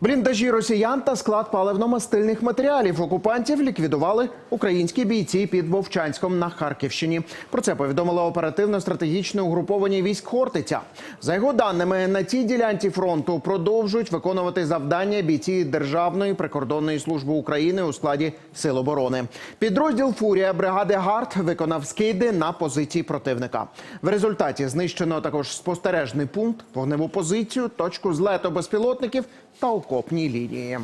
Бліндажі росіян та склад паливно-мастильних матеріалів окупантів ліквідували українські бійці під Вовчанськом на Харківщині. Про це повідомило оперативно-стратегічне угруповання військ Хортиця. За його даними, на цій ділянці фронту продовжують виконувати завдання бійці Державної прикордонної служби України у складі Сил оборони. Підрозділ Фурія бригади ГАРД виконав скиди на позиції противника. В результаті знищено також спостережний пункт, вогневу позицію, точку злету безпілотників та окопні лінії.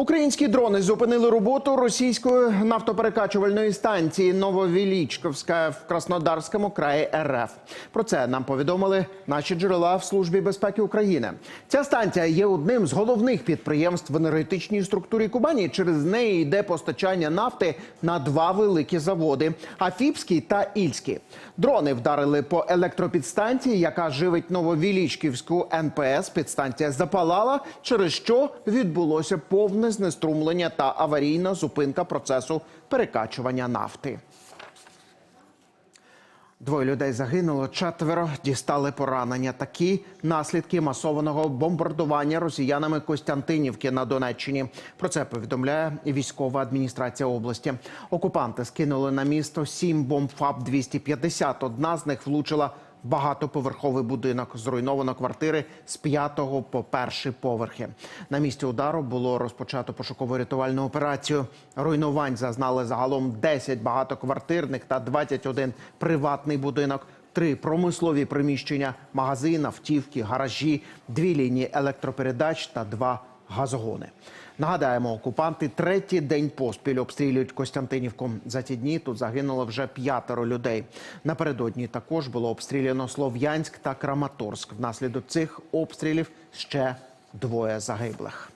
Українські дрони зупинили роботу російської нафтоперекачувальної станції Нововілічковська в Краснодарському краї РФ. Про це нам повідомили наші джерела в службі безпеки України. Ця станція є одним з головних підприємств в енергетичній структурі Кубані. Через неї йде постачання нафти на два великі заводи: Афіпський та Ільський. Дрони вдарили по електропідстанції, яка живить Нововілічківську НПС. Підстанція запалала, через що відбулося повне знеструмлення та аварійна зупинка процесу перекачування нафти. Двоє людей загинуло, четверо дістали поранення. Такі наслідки масованого бомбардування росіянами Костянтинівки на Донеччині. Про це повідомляє військова адміністрація області. Окупанти скинули на місто сім бомб ФАБ 250 Одна з них влучила багатоповерховий будинок. Зруйновано квартири з п'ятого по перший поверхи. На місці удару було розпочато пошукову рятувальну операцію. Руйнувань зазнали загалом 10 багатоквартирних та 21 приватний будинок. Три промислові приміщення, магазин, автівки, гаражі, дві лінії електропередач та два газогони. Нагадаємо, окупанти третій день поспіль обстрілюють Костянтинівку. За ті дні тут загинуло вже п'ятеро людей. Напередодні також було обстріляно Слов'янськ та Краматорськ. Внаслідок цих обстрілів ще двоє загиблих.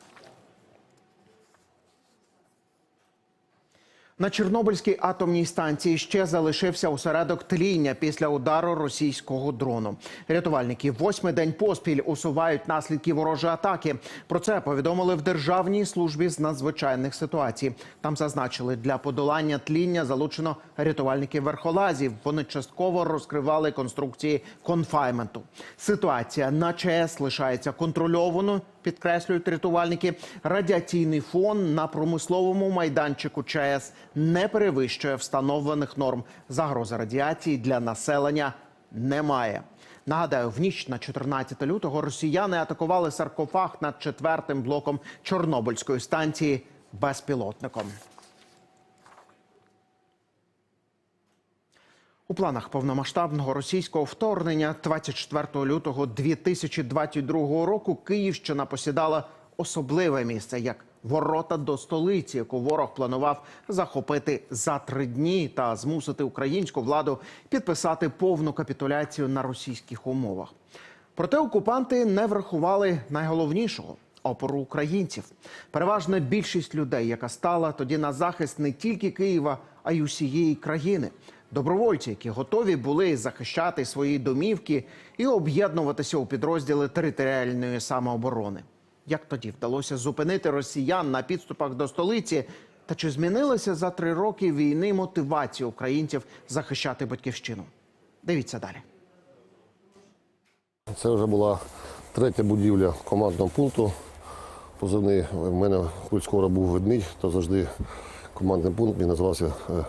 На Чорнобильській атомній станції ще залишився осередок тління після удару російського дрону. Рятувальники восьмий день поспіль усувають наслідки ворожої атаки. Про це повідомили в Державній службі з надзвичайних ситуацій. Там зазначили, для подолання тління залучено рятувальників верхолазів. Вони частково розкривали конструкції конфайменту. Ситуація на ЧАЕС лишається контрольованою. Підкреслюють рятувальники, радіаційний фон на промисловому майданчику ЧАЕС не перевищує встановлених норм. Загрози радіації для населення немає. Нагадаю, в ніч на 14 лютого росіяни атакували саркофаг над четвертим блоком Чорнобильської станції безпілотником. У планах повномасштабного російського вторгнення 24 лютого 2022 року Київщина посідала особливе місце як ворота до столиці, яку ворог планував захопити за три дні та змусити українську владу підписати повну капітуляцію на російських умовах. Проте окупанти не врахували найголовнішого опору українців. Переважна більшість людей, яка стала тоді на захист не тільки Києва, а й усієї країни. Добровольці, які готові були захищати свої домівки і об'єднуватися у підрозділи територіальної самооборони. Як тоді вдалося зупинити росіян на підступах до столиці? Та чи змінилася за три роки війни мотивація українців захищати батьківщину? Дивіться далі. Це вже була третя будівля командного пункту. Позивний в мене скоро був видний, то завжди командний пункт мій називався е,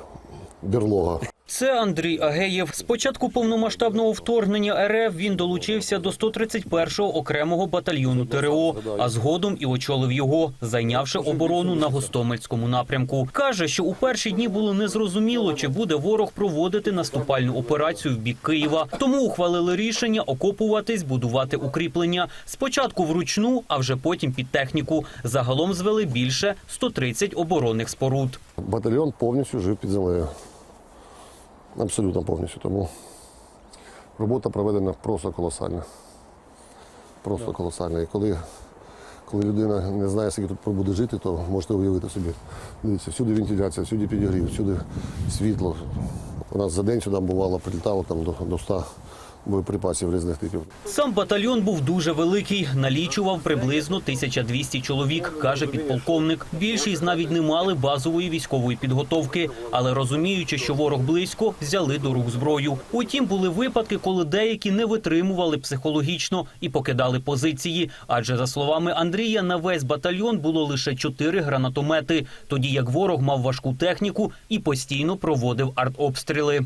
Берлога. Це Андрій Агеєв. З початку повномасштабного вторгнення РФ він долучився до 131-го окремого батальйону ТРО, а згодом і очолив його, зайнявши оборону на Гостомельському напрямку. Каже, що у перші дні було незрозуміло, чи буде ворог проводити наступальну операцію в бік Києва. Тому ухвалили рішення окопуватись, будувати укріплення. Спочатку вручну, а вже потім під техніку. Загалом звели більше 130 оборонних споруд. Батальйон повністю жив під землею. Абсолютно повністю. Тому робота проведена просто колосальна. Просто колосальна. І коли, коли людина не знає, скільки тут буде жити, то можете уявити собі. Дивіться, всюди вентиляція, всюди підігрів, всюди світло. У нас за день сюди бувало, прилітало там до, до 100 боєприпасів різних типів. Сам батальйон був дуже великий, налічував приблизно 1200 чоловік, каже підполковник. Більшість навіть не мали базової військової підготовки, але розуміючи, що ворог близько, взяли до рук зброю. Утім, були випадки, коли деякі не витримували психологічно і покидали позиції. Адже за словами Андрія, на весь батальйон було лише чотири гранатомети, тоді як ворог мав важку техніку і постійно проводив артобстріли.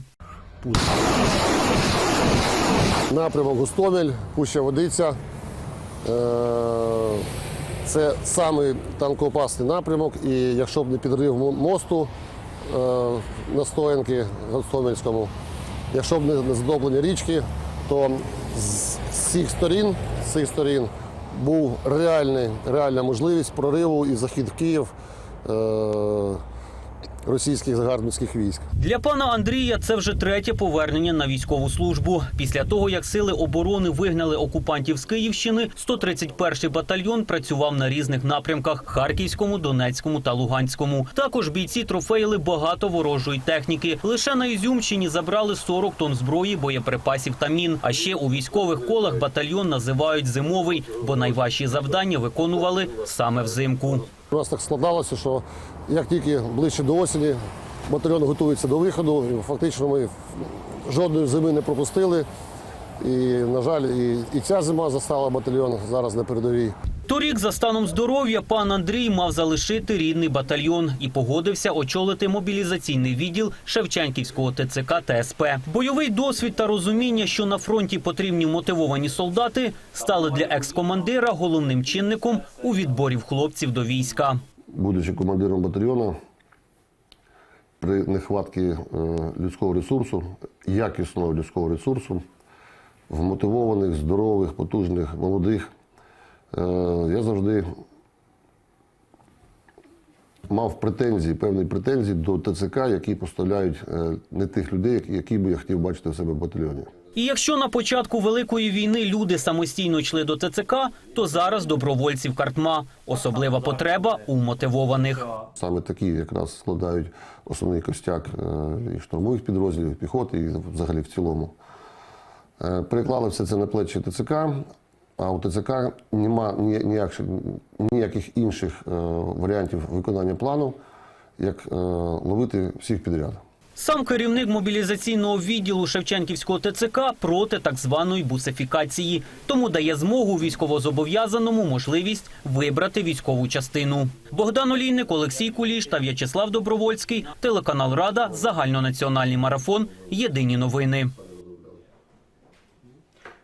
Напрямок Гостомель, Пуща Водиця. Е, Це самий танкоопасний напрямок. І якщо б не підрив мосту е, на стоянки Гостомельському, якщо б не задоблення річки, то з всіх сторін, з цих сторін був реальний, реальна можливість прориву і захід в Київ е, російських загарбницьких військ. Для пана Андрія це вже третє повернення на військову службу. Після того, як сили оборони вигнали окупантів з Київщини, 131-й батальйон працював на різних напрямках: Харківському, Донецькому та Луганському. Також бійці трофеїли багато ворожої техніки. Лише на Ізюмщині забрали 40 тонн зброї, боєприпасів та мін. А ще у військових колах батальйон називають зимовий, бо найважчі завдання виконували саме взимку. У нас так складалося, що як тільки ближче до осені батальйон готується до виходу, і фактично ми жодної зими не пропустили. І, на жаль, і, і ця зима застала батальйон зараз на передовій. Торік за станом здоров'я пан Андрій мав залишити рідний батальйон і погодився очолити мобілізаційний відділ Шевченківського ТЦК та СП. Бойовий досвід та розуміння, що на фронті потрібні мотивовані солдати, стали для екс-командира головним чинником у відборі хлопців до війська. Будучи командиром батальйону, при нехватці е, людського ресурсу, якісного людського ресурсу, вмотивованих, здорових, потужних, молодих, е, я завжди мав претензії, певні претензії до ТЦК, які поставляють е, не тих людей, які- би я хотів бачити в себе в батальйоні. І якщо на початку великої війни люди самостійно йшли до ТЦК, то зараз добровольців картма. Особлива потреба у мотивованих. Саме такі якраз складають основний костяк е, і штурмових підрозділів, і піхоти, і взагалі в цілому. Е, Переклали все це на плечі ТЦК, а у ТЦК нема ні- ніяких, ніяких інших е, варіантів виконання плану, як е, ловити всіх підряд. Сам керівник мобілізаційного відділу Шевченківського ТЦК проти так званої бусифікації, тому дає змогу військовозобов'язаному можливість вибрати військову частину. Богдан Олійник, Олексій Куліш та В'ячеслав Добровольський, телеканал Рада, загальнонаціональний марафон. Єдині новини.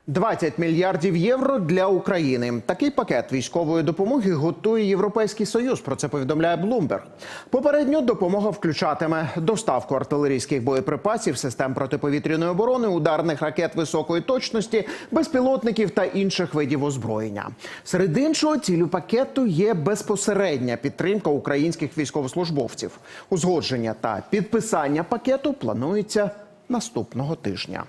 20 мільярдів євро для України. Такий пакет військової допомоги готує Європейський Союз. Про це повідомляє Bloomberg. Попередньо допомога включатиме доставку артилерійських боєприпасів, систем протиповітряної оборони, ударних ракет високої точності, безпілотників та інших видів озброєння. Серед іншого, цілю пакету є безпосередня підтримка українських військовослужбовців. Узгодження та підписання пакету планується наступного тижня.